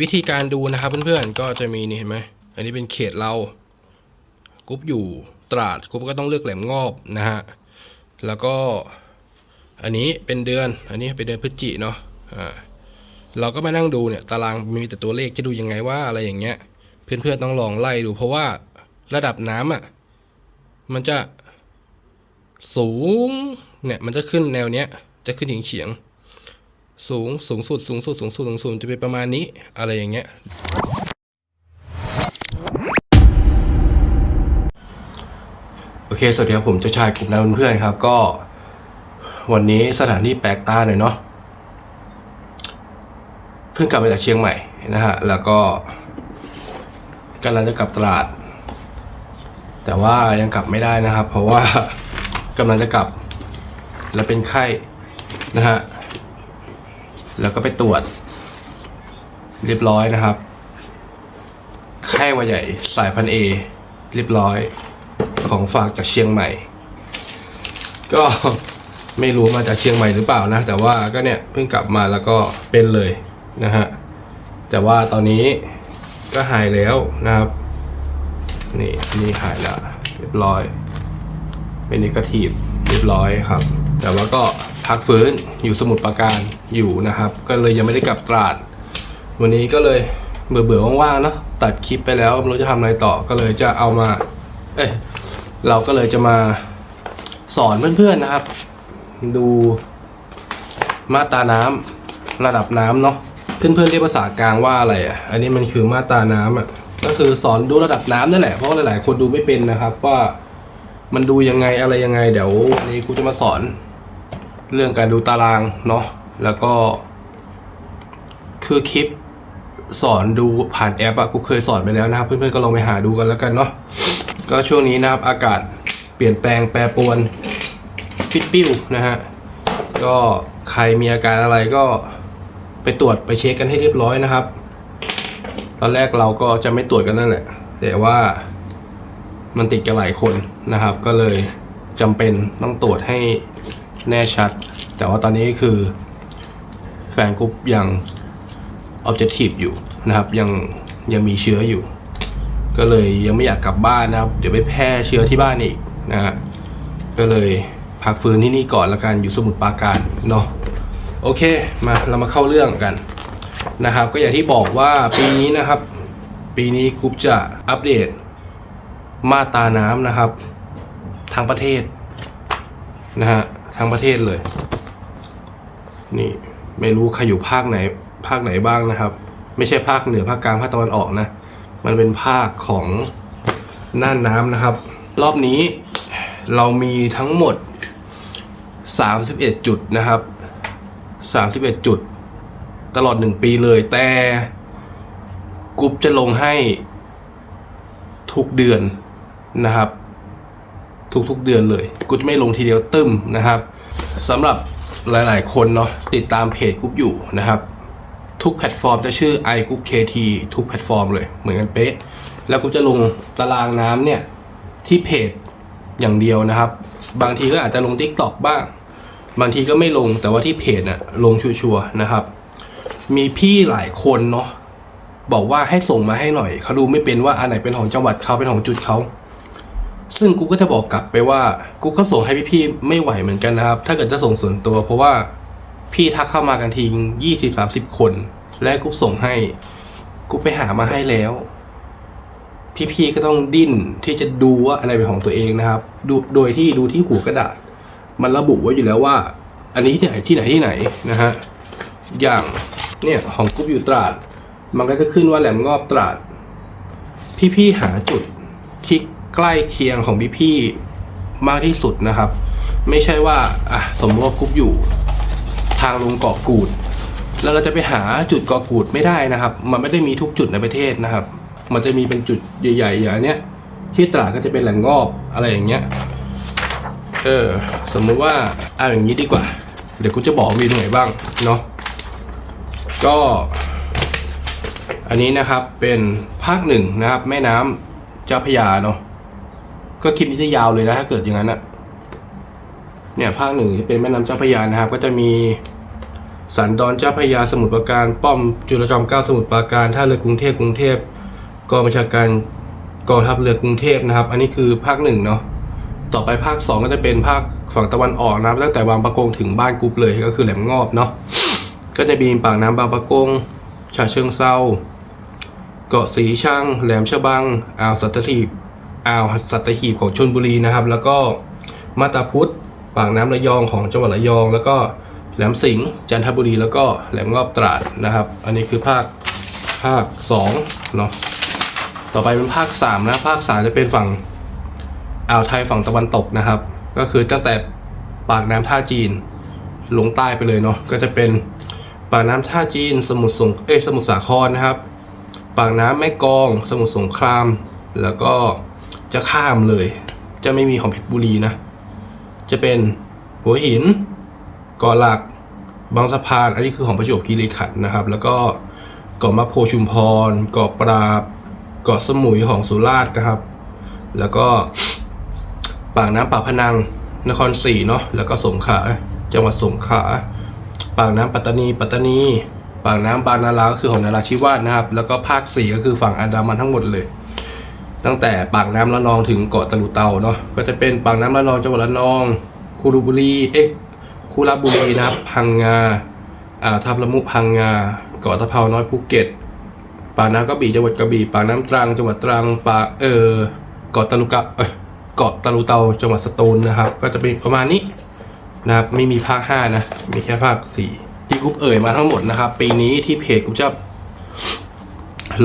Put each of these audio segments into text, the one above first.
วิธีการดูนะครับเพื่อนๆก็จะมีนี่เห็นไหมอันนี้เป็นเขตเรากรุ๊ปอยู่ตราดกรุ๊ปก็ต้องเลือกแหลมงอบนะฮะแล้วก็อันนี้เป็นเดือนอันนี้เป็นเดือนพฤศจิเนาะอ่าเราก็มานั่งดูเนี่ยตารางมีแต่ตัวเลขจะดูยังไงว่าอะไรอย่างเงี้ย เพื่อนๆต้องลองไล่ดู เพราะว่าระดับน้ำอะมันจะสูงเนี่ยมันจะขึ้นแนวเนี้ยจะขึ้นถึงเฉียง สูงสูงสุดสูงสุดสูงสุดสูงสุดจะเป็นประมาณนี้อะไรอย่างเงี้ยโอเค สวัสดีครับผมเจ้าชายกลุ่มนักเพื่อนๆครับ ก็ วันนี้สถานที่แปลกตาหน่อยเนาะเพิ่งกลับมาจากเชียงใหม่นะฮะ แล้วก็กำลังจะกลับตลาด แต่ว่ายังกลับไม่ได้นะครับ เพราะว่ากำลังจะกลับ แล้วเป็นไข้นะฮะ แล้วก็ไปตรวจ เรียบร้อยนะครับ ไข้หวัดใหญ่สายพันเอเรียบร้อยของฝากจากเชียงใหม่ ก็ไม่รู้มาจากเชียงใหม่หรือเปล่านะ แต่ว่าก็เนี่ยเพิ่งกลับมาแล้วก็เป็นเลยนะฮะแต่ว่าตอนนี้ก็หายแล้วนะครับ นี่นี่หายแล้วเรียบร้อย เป็นนิกทีฟเรียบร้อยครับ แต่ว่าก็ พักฟื้นอยู่สมุทรปราการอยู่นะครับ ก็เลยยังไม่ได้กลับตราด วันนี้ก็เลยเบื่อเบื่อๆว่างๆเนาะตัดคลิปไปแล้วไม่รู้จะทำอะไรต่อก็เลยจะเอามา เอ้ยเราก็เลยจะมาสอนเพื่อนๆนะครับ ดูมาตาน้ำระดับน้ำเนาะเพื่อนๆเรียกภาษากลางว่าอะไรอะ อันนี้มันคือมาตาน้ำอะก็คือสอนดูระดับน้ำนั่นแหละเพราะหลายๆ คนดูไม่เป็นนะครับว่ามันดูยังไงอะไรยังไง เดี๋ยววันนี้กูจะมาสอน เรื่องการดูตารางเนาะแล้วก็ คือคลิปสอนดูผ่านแอปอะกูเคยสอนไปแล้วนะครับ เพื่อนๆก็ลองไปหาดูกันแล้วกันเนาะก็ช่วงนี้นะครับอากาศเปลี่ยนแปลงแปรปรวนฟิตปิ้วนะฮะก็ใครมีอาการอะไรก็ไปตรวจไปเช็คกันให้เรียบร้อยนะครับ ตอนแรกเราก็จะไม่ตรวจกันนั่นแหละ แต่ว่ามันติดกันหลายคนนะครับ ก็เลยจำเป็นต้องตรวจให้ แน่ชัด แต่ว่าตอนนี้คือแฟนกรุ๊ปยัง objective อยู่นะครับ ยังยังมีเชื้ออยู่ ก็เลยยังไม่อยากกลับบ้านนะครับ เดี๋ยวไปแพร่เชื้อที่บ้านอีกนะฮะก็เลยพักฟื้นที่นี่ก่อนละกันอยู่สมุทรปราการเนาะโอเคมาเรามาเข้าเรื่องกันนะครับ ก็อย่างที่บอกว่าปีนี้นะครับ ปีนี้กรุ๊ปจะอัปเดตมาตาน้ำนะครับทั้งประเทศนะฮะ ทั้งประเทศเลย นี่ไม่รู้ใครอยู่ภาคไหน ภาคไหนบ้างนะครับ ไม่ใช่ภาคเหนือภาคกลางภาคตะวันออกนะ มันเป็นภาคของน่านน้ำนะครับ รอบนี้เรามีทั้งหมด 31 จุดนะครับ 31 จุด ตลอด 1 ปีเลย แต่กรุ๊ปจะลงให้ทุกเดือนนะครับ ทุกๆเดือนเลย กูจะไม่ลงทีเดียวตึมนะครับสำหรับหลายๆ คนเนาะติดตามเพจกรุ๊ปอยู่นะครับ ทุกแพลตฟอร์มจะชื่อ i g r o u p KT ทุกแพลตฟอร์มเลยเหมือนกันเป๊ะ แล้วกูจะลงตารางน้ำเนี่ย ที่เพจอย่างเดียวนะครับ บางทีก็อาจจะลง TikTok บ้าง บางทีก็ไม่ลงแต่ว่าที่เพจน่ะลงชัวร์ๆนะครับ มีพี่หลายคนเนาะบอกว่าให้ส่งมาให้หน่อยเขาดูไม่เป็นว่าอันไหนเป็นของจังหวัดเขาเป็นของจุดเขา ซึ่งกูก็จะบอกกลับไปว่ากูก็ส่งให้พี่ๆไม่ไหวเหมือนกันนะครับ ถ้าเกิดจะส่งส่วนตัว เพราะว่าพี่ทักเข้ามากันทียี่สิบสามสิบคน และกูส่งให้ กูไปหามาให้แล้ว พี่ๆก็ต้องดิ้นที่จะดูว่าอะไรเป็นของตัวเองนะครับดูโดยที่ดูที่หัวกระดาษ มันระบุไว้อยู่แล้วว่า อันนี้ที่ไหนที่ไหนที่ไหนนะฮะอย่างเนี่ยของกรุ๊ปอยู่ตราด มันก็จะขึ้นว่าแหลมงอบตราด พี่ๆหาจุดที่ ใกล้เคียงของพี่ๆมากที่สุดนะครับ ไม่ใช่ว่าอะสมมติว่ากรุ๊ปอยู่ ทางลงเกาะกูด แล้วเราจะไปหาจุดเกาะกูดไม่ได้นะครับ มันไม่ได้มีทุกจุดในประเทศนะครับ มันจะมีเป็นจุดใหญ่ๆอย่างเนี้ยที่ตราดก็จะเป็นแหลมงงอบอะไรอย่างเงี้ยเออสมมุติว่าเอาอย่างนี้ดีกว่า เดี๋ยวกูจะบอกวีตรงไหนบ้างเนาะก็ อันนี้นะครับเป็นภาคหนึ่งนะครับ แม่น้ำเจ้าพยาเนาะ ก็คลิปนี้จะยาวเลยนะถ้าเกิดอย่างนั้นอะเนี่ยภาคหนึ่งจะเป็นแม่น้ำเจ้าพระยานะครับ ก็จะมีสันดอนเจ้าพระยาสมุทรปราการ ป้อมจุลจอมเกล้าสมุทรปราการท่าเรือกรุงเทพกรุงเทพกองบัญชาการกองทัพเรือกรุงเทพนะครับ อันนี้คือภาคหนึ่งเนาะต่อไปภาคสองก็จะเป็นภาคฝั่งตะวันออกนะครับตั้งแต่บางปะกงถึงบ้านกรุ๊ปเลยก็คือแหลมงอบเนาะก็จะมีปากน้ำบางปะกงฉะเชิงเซาเกาะสีชังแหลมฉบังอ่าวสัตหีบ อ่าวสัตหีบของชลบุรีนะครับ แล้วก็มาตาพุธปากน้ำระยองของจังหวัดระยอง แล้วก็แหลมสิงห์จันทบุรีแล้วก็แหลมงอบตราดนะครับ อันนี้คือภาคภาคสองเนาะต่อไปเป็นภาคสามนะภาคสามจะเป็นฝั่งอ่าวไทยฝั่งตะวันตกนะครับ ก็คือตั้งแต่ปากน้ำท่าจีนลงใต้ไปเลยเนาะก็จะเป็นปากน้ำท่าจีน สมุทรสงเอสมุทรสาครนะครับ ปากน้ำแม่กอง สมุทรสงคราม แล้วก็ จะข้ามเลย จะไม่มีของเพชรบุรีนะ จะเป็นหัวหินเกาะหลักบางสะพานอันนี้คือของประจวบคีรีขันธ์นะครับ แล้วก็เกาะมะโพชุมพรเกาะปราบเกาะสมุยของสุราษฎร์นะครับ แล้วก็ปากน้ำปากพนังนครศรีเนาะแล้วก็สงขลาจังหวัดสงขลาปากน้ำปัตตานี ปัตตานี ปากน้ำบานาราก็คือของนาราธิวาสนะครับ แล้วก็ภาคสี่ก็คือฝั่งอันดามันทั้งหมดเลย ตั้งแต่ปากน้ำละนองถึงเกาะตะลุเตาเนาะก็จะเป็นปากน้ำละนองจังหวัดละนอง คูรูบุรีเอ๊ะคูราบุรีนะพังงาอ่าทับละมุพังงา เกาะตะเภาน้อยภูเก็ตปากน้ำกระบี่จังหวัดกระบี่ปากน้ำตรังจังหวัดตรังปากเออเกาะตะลุกะเอยเกาะตะลุเตาจังหวัดสตูลนะครับ ก็จะเป็นประมาณนี้นะครับไม่มีภาคห้านะมีแค่ภาคสี่ที่กุ๊ปเอ่ยมาทั้งหมดนะครับ ปีนี้ที่เพจกุ๊ปจะ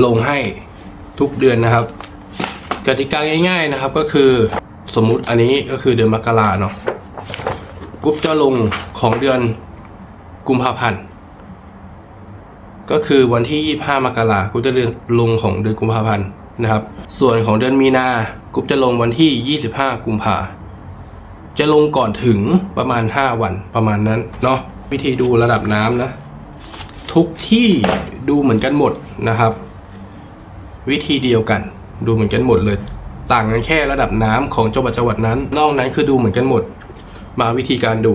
ลงให้ทุกเดือนนะครับ กติกาง่าย ๆนะครับก็คือสมมุติอันนี้ก็คือเดือนมกราเนาะกรุ๊ปจะลงของเดือนกุมภาพันธ์ก็คือวันที่ 25 มกรากุ๊ปจะเรียนลงของเดือนกุมภาพันธ์นะครับ ส่วนของเดือนมีนากุ๊ปจะลงวันที่ 25 กุมภาจะลงก่อนถึงประมาณ 5 วันประมาณนั้นเนาะวิธีดูระดับน้ำนะ ทุกที่ดูเหมือนกันหมดนะครับ วิธีเดียวกัน ดูเหมือนกันหมดเลย ต่างกันแค่ระดับน้ำของจังหวัดจังหวัดนั้น นอกนั้นคือดูเหมือนกันหมด มาวิธีการดู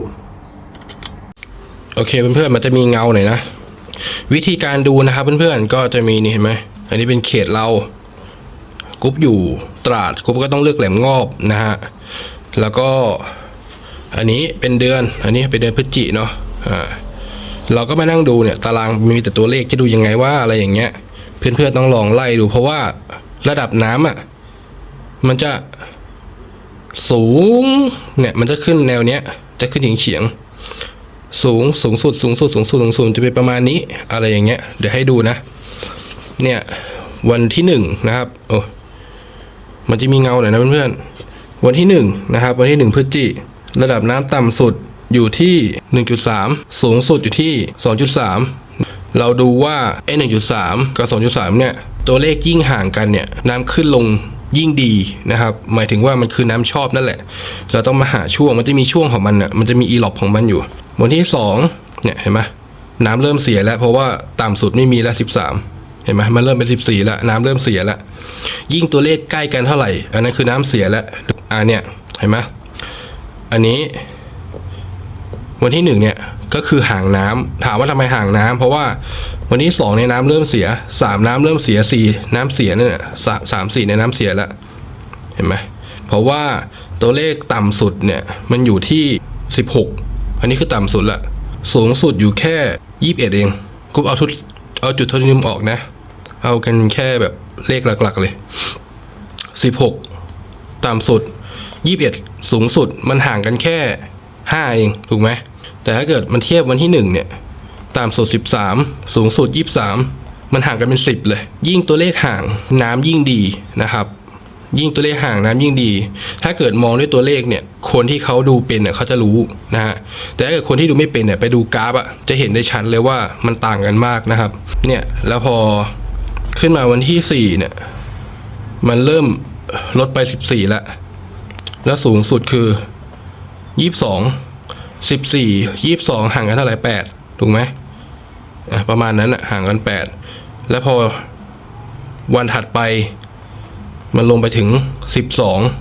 โอเคเพื่อนๆมันจะมีเงาหน่อยนะ วิธีการดูนะครับเพื่อนๆก็จะมีนี่เห็นไหมอันนี้เป็นเขตเรากรุ๊ปอยู่ตราดกรุ๊ปก็ต้องเลือกแหลมงอบนะฮะแล้วก็อันนี้เป็นเดือนอันนี้เป็นเดือนพฤศจิเนาะอ่าเราก็มานั่งดูเนี่ยตารางมีแต่ตัวเลขจะดูยังไงว่าอะไรอย่างเงี้ย เพื่อนๆต้องลองไล่ดูเพราะว่า ระดับน้ำอะ มันจะสูง เนี่ย มันจะขึ้นแนวเนี้ย จะขึ้นเฉียง สูง สูงสุด สูงสุด สูงสุด สูงสุด จะเป็นประมาณนี้ อะไรอย่างเงี้ย เดี๋ยวให้ดูนะ เนี่ย วันที่หนึ่งนะครับ โอ้ มันจะมีเงาหน่อยนะเพื่อนๆ วันที่หนึ่งนะครับ วันที่หนึ่งพฤศจิระดับน้ำต่ำสุดอยู่ที่หนึ่งจุดสามสูงสุดอยู่ที่สองจุดสามเราดูว่าไอ้หนึ่งจุดสามกับสองจุดสามเนี่ย ตัวเลขยิ่งห่างกันเนี่ยน้ำขึ้นลงยิ่งดีนะครับ หมายถึงว่ามันคือน้ำชอบนั่นแหละ เราต้องมาหาช่วงมันจะมีช่วงของมันอะมันจะมีอีหลอบของมันอยู่วันที่สองเนี่ยเห็นไหมน้ำเริ่มเสียแล้ว เพราะว่าต่ำสุดไม่มีแล้วสิบสามเห็นไหมมันเริ่มเป็นสิบสี่แล้วน้ำเริ่มเสียแล้วยิ่งตัวเลขใกล้กันเท่าไหร่ อันนั้นคือน้ำเสียแล้วอ่าเนี่ยเห็นไหมอันนี้ วันที่หนึ่งเนี่ยก็คือห่างน้ำถามว่าทำไมห่างน้ำเพราะว่าวันที่สองเนี่ยน้ำเริ่มเสียสามน้ำเริ่มเสียสี่น้ำเสียเนี่ยสามสามสี่ในน้ำเสียแล้วเห็นไหมเพราะว่าตัวเลขต่ำสุดเนี่ยมันอยู่ที่สิบหกอันนี้คือต่ำสุดละสูงสุดอยู่แค่ยี่สิบเอ็ดเองกูเอาทุดเอาจุดทศนิมออกนะ เอากันแค่แบบเลขหลักๆเลยสิบหกต่ำสุด 21 สูงสุดมันห่างกันแค่ 5 เอง ถูกไหม แต่ถ้าเกิดมันเทียบวันที่ 1 เนี่ย ต่ำสุด 13 สูงสุด 23 มันห่างกันเป็น 10 เลย ยิ่งตัวเลขห่างน้ำยิ่งดีนะครับ ยิ่งตัวเลขห่างน้ำยิ่งดี ถ้าเกิดมองด้วยตัวเลขเนี่ย คนที่เขาดูเป็นเนี่ยเขาจะรู้นะฮะ แต่ถ้าเกิดคนที่ดูไม่เป็นเนี่ยไปดูกราฟอะจะเห็นได้ชัดเลยว่ามันต่างกันมากนะครับ เนี่ย แล้วพอขึ้นมาวันที่ 4 เนี่ย มันเริ่มลดไป 14 แล้ว แล้วสูงสุดคือ 22 14 22ห่างกันเท่าไหร่8ถูกไหมอะประมาณนั้นอะห่างกัน8แล้วพอวันถัดไปมันลงไปถึง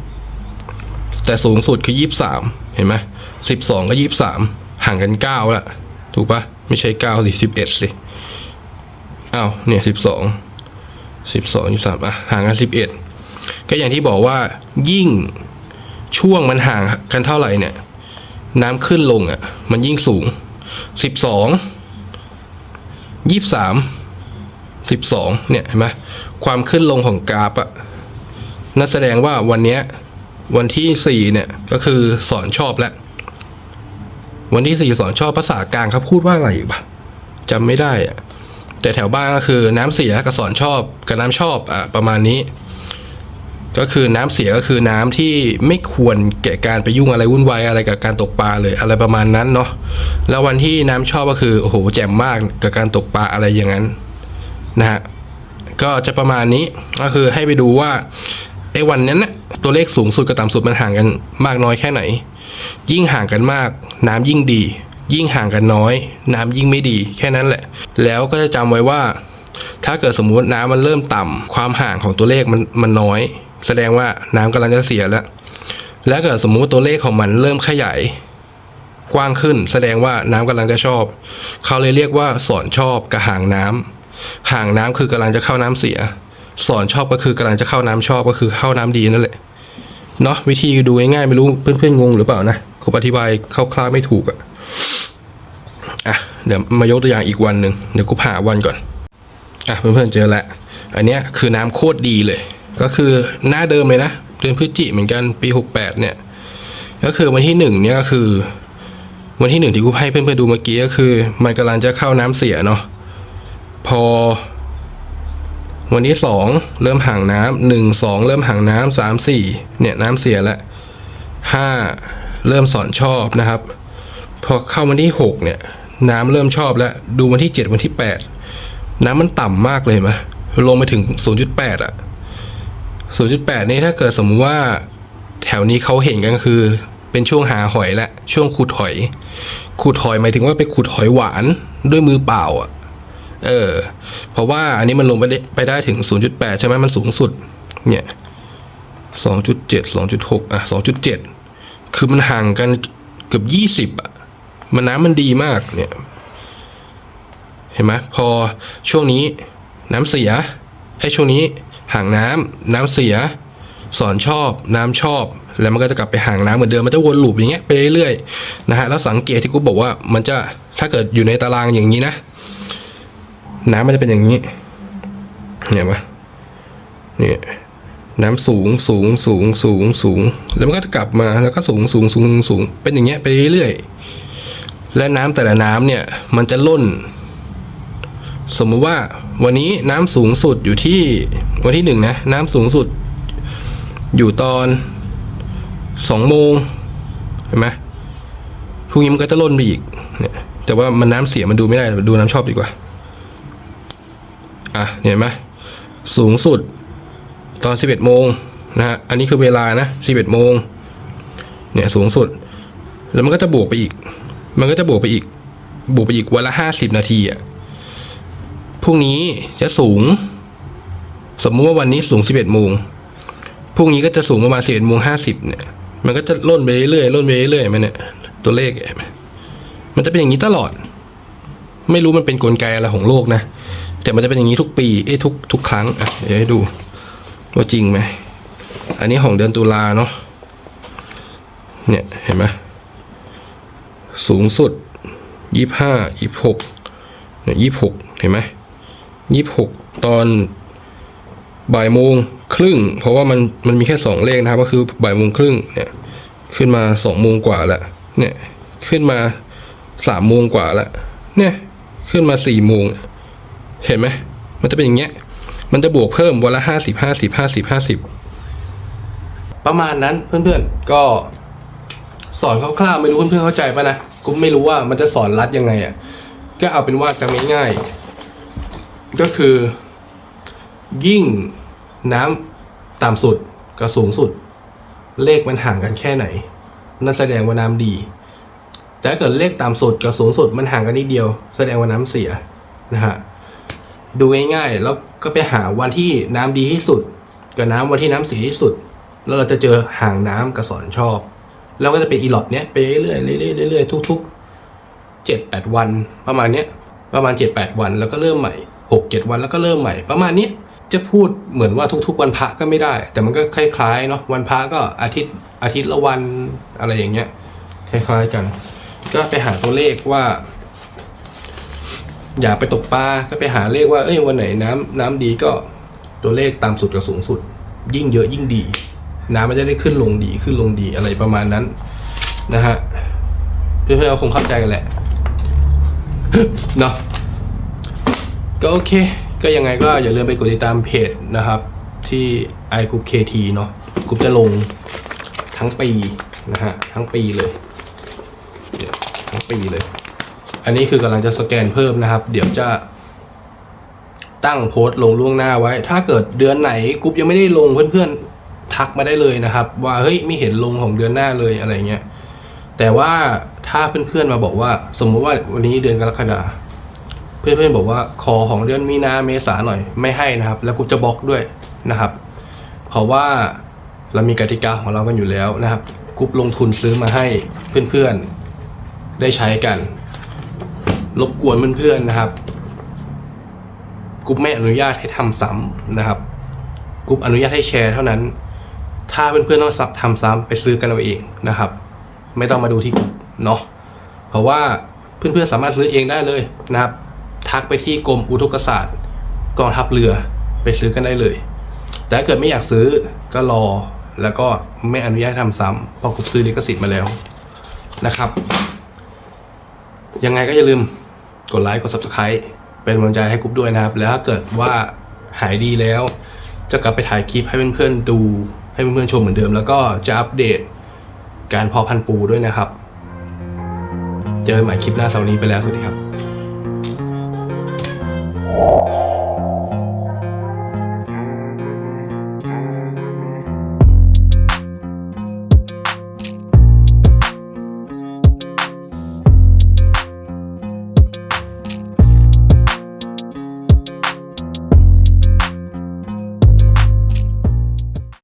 12แต่สูงสุดคือ23เห็นไหม12ก็23ห่างกัน9แล้วถูกปะไม่ใช่เก้าสิสิบเอ็ดสิอ้าวเนี่ยสิบสองสิบสองยี่สามอะห่างกันสิบเอ็ดก็อย่างที่บอกว่ายิ่งช่วงมันห่างกันเท่าไหร่เนี่ย น้ำขึ้นลงอะ มันยิ่งสูงสิบสองยี่สามสิบสองเนี่ยเห็นไหมความขึ้นลงของกราฟอะนั่นแสดงว่าวันเนี้ยวันที่สี่เนี่ยก็คือสอนชอบแล้ว วันที่สี่สอนชอบภาษากลางเขาพูดว่าอะไรปะจำไม่ได้อะแต่แถวบ้านก็คือน้ำเสียกับสอนชอบกับน้ำชอบอะประมาณนี้ ก็คือน้ำเสียก็คือน้ำที่ไม่ควรแก่การไปยุ่งอะไรวุ่นวายอะไรกับการตกปลาเลยอะไรประมาณนั้นเนาะแล้ววันที่น้ำชอบก็คือโอ้โหแจ่มมากกับการตกปลาอะไรอย่างนั้นนะฮะก็จะประมาณนี้ก็คือให้ไปดูว่าไอ้วันนั้นนะตัวเลขสูงสุดกับต่ำสุดมันห่างกันมากน้อยแค่ไหน ยิ่งห่างกันมาก น้ำยิ่งดี ยิ่งห่างกันน้อย น้ำยิ่งไม่ดีแค่นั้นแหละ แล้วก็จะจำไว้ว่า ถ้าเกิดสมมุติน้ำมันเริ่มต่ำความห่างของตัวเลขมันมันน้อย แสดงว่าน้ำกำลังจะเสียแล้ว แล้วเกิดสมมุติตัวเลขของมันเริ่มขยายกว้างขึ้น แสดงว่าน้ำกำลังจะชอบ เขาเลยเรียกว่าสอนชอบกับห่างน้ำห่างน้ำคือกำลังจะเข้าน้ำเสีย สอนชอบก็คือกำลังจะเข้าน้ำชอบก็คือเข้าน้ำดีนั่นแหละเนาะวิธีดูง่ายๆไม่รู้เพื่อนๆงงหรือเปล่านะครูอธิบายคร่าวๆไม่ถูกอะอะเดี๋ยวมายกตัวอย่างอีกวันหนึ่งเดี๋ยวกูหาวันก่อนอะเพื่อนๆเจอแล้วอันเนี้ยคือน้ำโคตรดีเลย ก็คือหน้าเดิมเลยนะ เดือนพฤศจิเหมือนกันปีหกแปดเนี่ย ก็คือวันที่หนึ่งเนี่ยก็คือ วันที่หนึ่งที่กูให้เพื่อนๆดูเมื่อกี้ก็คือ มันกำลังจะเข้าน้ำเสียเนาะพอ วันที่สองเริ่มห่างน้ำหนึ่งสองเริ่มห่างน้ำสามสี่เนี่ยน้ำเสียแล้วห้าเริ่มสอนชอบนะครับ พอเข้าวันที่หกเนี่ย น้ำเริ่มชอบแล้ว ดูวันที่เจ็ดวันที่แปดน้ำมันต่ำมากเลยมะลงไปถึงศูนย์จุดแปดอะ 0.8 นี่ถ้าเกิดสมมติว่า แถวนี้เขาเห็นกันคือ เป็นช่วงหาหอยและช่วงขุดหอย ขุดหอยหมายถึงว่าไปขุดหอยหวานด้วยมือเปล่าอะเออ เพราะว่าอันนี้มันลงไปได้ไปได้ถึง 0.8 ใช่ไหมมันสูงสุด เนี่ย 2.7 2.6 อะ 2.7 คือมันห่างกันเกือบ 20 อะ มันน้ำมันดีมาก เนี่ย เห็นไหมพอช่วงนี้น้ำเสีย ไอช่วงนี้ ห่างน้ำน้ำเสีย สอนชอบ น้ำชอบ แล้วมันก็จะกลับไปห่างน้ำเหมือนเดิมมันจะวนลูปอย่างเงี้ยไปเรื่อยๆนะฮะแล้วสังเกตที่กูบอกว่ามันจะถ้าเกิดอยู่ในตารางอย่างนี้นะ น้ำมันจะเป็นอย่างนี้เห็นปะเนี่ยน้ำสูงสูงสูงสูงสูง แล้วมันก็จะกลับมาแล้วก็สูงสูงสูงสูงเป็นอย่างเงี้ยไปเรื่อยๆและน้ำแต่ละน้ำเนี่ยมันจะล่น สมมุติว่าวันนี้น้ำสูงสุดอยู่ที่ วันที่หนึ่งนะ น้ำสูงสุด อยู่ตอนสองโมงเห็นไหมพรุ่งนี้มันก็จะล่นไปอีกเนี่ยแต่ว่ามันน้ำเสียมันดูไม่ได้ดูน้ำชอบดีกว่า อะเห็นไหมสูงสุดตอน 11 โมงนะฮะ อันนี้คือเวลานะ 11 โมง เนี่ยสูงสุด แล้วมันก็จะบวกไปอีก มันก็จะบวกไปอีก บวกไปอีกวันละ 50 นาทีอะ พรุ่งนี้จะสูง สมมุติว่าวันนี้สูง 11โมงพรุ่งนี้ก็จะสูงประมาณ11โมง50เนี่ย มันก็จะล่นไปเรื่อยๆล่นไปเรื่อยๆมันเนี่ย ตัวเลข มันจะเป็นอย่างนี้ตลอด ไม่รู้มันเป็นกลไกอะไรของโลกนะ แต่มันจะเป็นอย่างนี้ทุกปี เอ้ทุกทุกครั้งอะเดี๋ยวให้ดูว่าจริงไหม อันนี้ของเดือนตุลาเนาะ เนี่ยเห็นไหมสูงสุดยี่ห้ายี่หกเนี่ยยี่หกเห็นไหมยี่หกตอน บ่ายโมงครึ่ง เพราะว่ามันมันมีแค่สองเลขนะครับ ก็คือบ่ายโมงครึ่งเนี่ยขึ้นมาสองโมงกว่าแล้วเนี่ยขึ้นมาสามโมงกว่าแล้วเนี่ยขึ้นมาสี่โมงเห็นไหมมันจะเป็นอย่างเงี้ยมันจะบวกเพิ่มวันละห้าสิบห้าสิบห้าสิบห้าสิบประมาณนั้นเพื่อนๆ ก็สอนคร่าวๆไม่รู้เพื่อนๆเข้าใจปะนะกูไม่รู้ว่ามันจะสอนรัดยังไงอะก็เอาเป็นว่าจำง่ายๆก็คือ ยิ่ง น้ำต่ำสุดกับสูงสุด เลขมันห่างกันแค่ไหน นั่นแสดงว่าน้ำดี แต่ถ้าเกิดเลขต่ำสุดกับสูงสุดมันห่างกันนิดเดียว แสดงว่าน้ำเสียนะฮะดูง่ายๆแล้วก็ไปหาวันที่น้ำดีที่สุด กับน้ำวันที่น้ำเสียที่สุด แล้วเราจะเจอห่างน้ำกับสอนชอบแล้วก็จะเป็นอีหลอดเนี้ยไปเรื่อยๆเรื่อยๆเรื่อยๆทุกๆเจ็ดแปดวันประมาณเนี้ยประมาณเจ็ดแปดวันแล้วก็เริ่มใหม่หกเจ็ดวันแล้วก็เริ่มใหม่ประมาณเนี้ย จะพูดเหมือนว่าทุกๆ วันพระก็ไม่ได้ แต่มันก็คล้ายๆเนาะวันพระก็อาทิตย์อาทิตย์ละวันอะไรอย่างเงี้ยคล้ายๆกัน ก็ไปหาตัวเลขว่า อยากไปตกปลาก็ไปหาเลขว่าเอ้ยวันไหนน้ำน้ำดีก็ตัวเลขตามสุดกับสูงสุด ยิ่งเยอะยิ่งดี น้ำมันจะได้ขึ้นลงดีขึ้นลงดีอะไรประมาณนั้นนะฮะเพื่อนๆก็คงเข้าใจกันแหละเนาะก็โอเค ก็ยังไงก็อย่าลืมไปกดติดตามเพจนะครับ ที่ i group KT เนาะกลุ่มจะลงทั้งปีนะฮะทั้งปีเลยเดี๋ยวทั้งปีเลย อันนี้คือกำลังจะสแกนเพิ่มนะครับ เดี๋ยวจะตั้งโพสต์ลงล่วงหน้าไว้ ถ้าเกิดเดือนไหนกรุ๊ปยังไม่ได้ลงเพื่อนๆ ทักมาได้เลยนะครับ ว่าเฮ้ยไม่เห็นลงของเดือนหน้าเลยอะไรเงี้ยแต่ว่าถ้าเพื่อนๆมาบอกว่า สมมุติว่าวันนี้เดือนกรกฎาคม เพื่อนๆบอกว่าขอของเดือนมีนาเมษาหน่อยไม่ให้นะครับ แล้วกูจะบล็อกด้วยนะครับ เพราะว่าเรามีกติกาของเรากันอยู่แล้วนะครับกรุ๊ปลงทุนซื้อมาให้เพื่อนๆได้ใช้กัน รบกวนเพื่อนๆนะครับกรุ๊ปไม่อนุญาตให้ทำซ้ำนะครับกรุ๊ปอนุญาตให้แชร์เท่านั้น ถ้าเพื่อนๆต้องซับทำซ้ำไปซื้อกันเอาเองนะครับ ไม่ต้องมาดูที่กลุ่มเนาะเพราะว่าเพื่อนๆสามารถซื้อเองได้เลยนะครับ ทักไปที่กรมอุทกศาสตร์กองทัพเรือไปซื้อกันได้เลย แต่ถ้าเกิดไม่อยากซื้อก็รอแล้วก็ไม่อนุญาตทำซ้ำเพราะกลุ่มซื้อลิขสิทธิ์มาแล้วนะครับ ยังไงก็อย่าลืมกดไลค์กด subscribe เป็นกำลังใจให้กรุ๊ปด้วยนะครับ แล้วถ้าเกิดว่าหายดีแล้ว จะกลับไปถ่ายคลิปให้เพื่อนๆดูให้เพื่อนๆชมเหมือนเดิม แล้วก็จะอัปเดตการพาะพันปูด้วยนะครับ เจอใหม่คลิปหน้าเสาร์นี้ไปแล้วสวัสดีครับ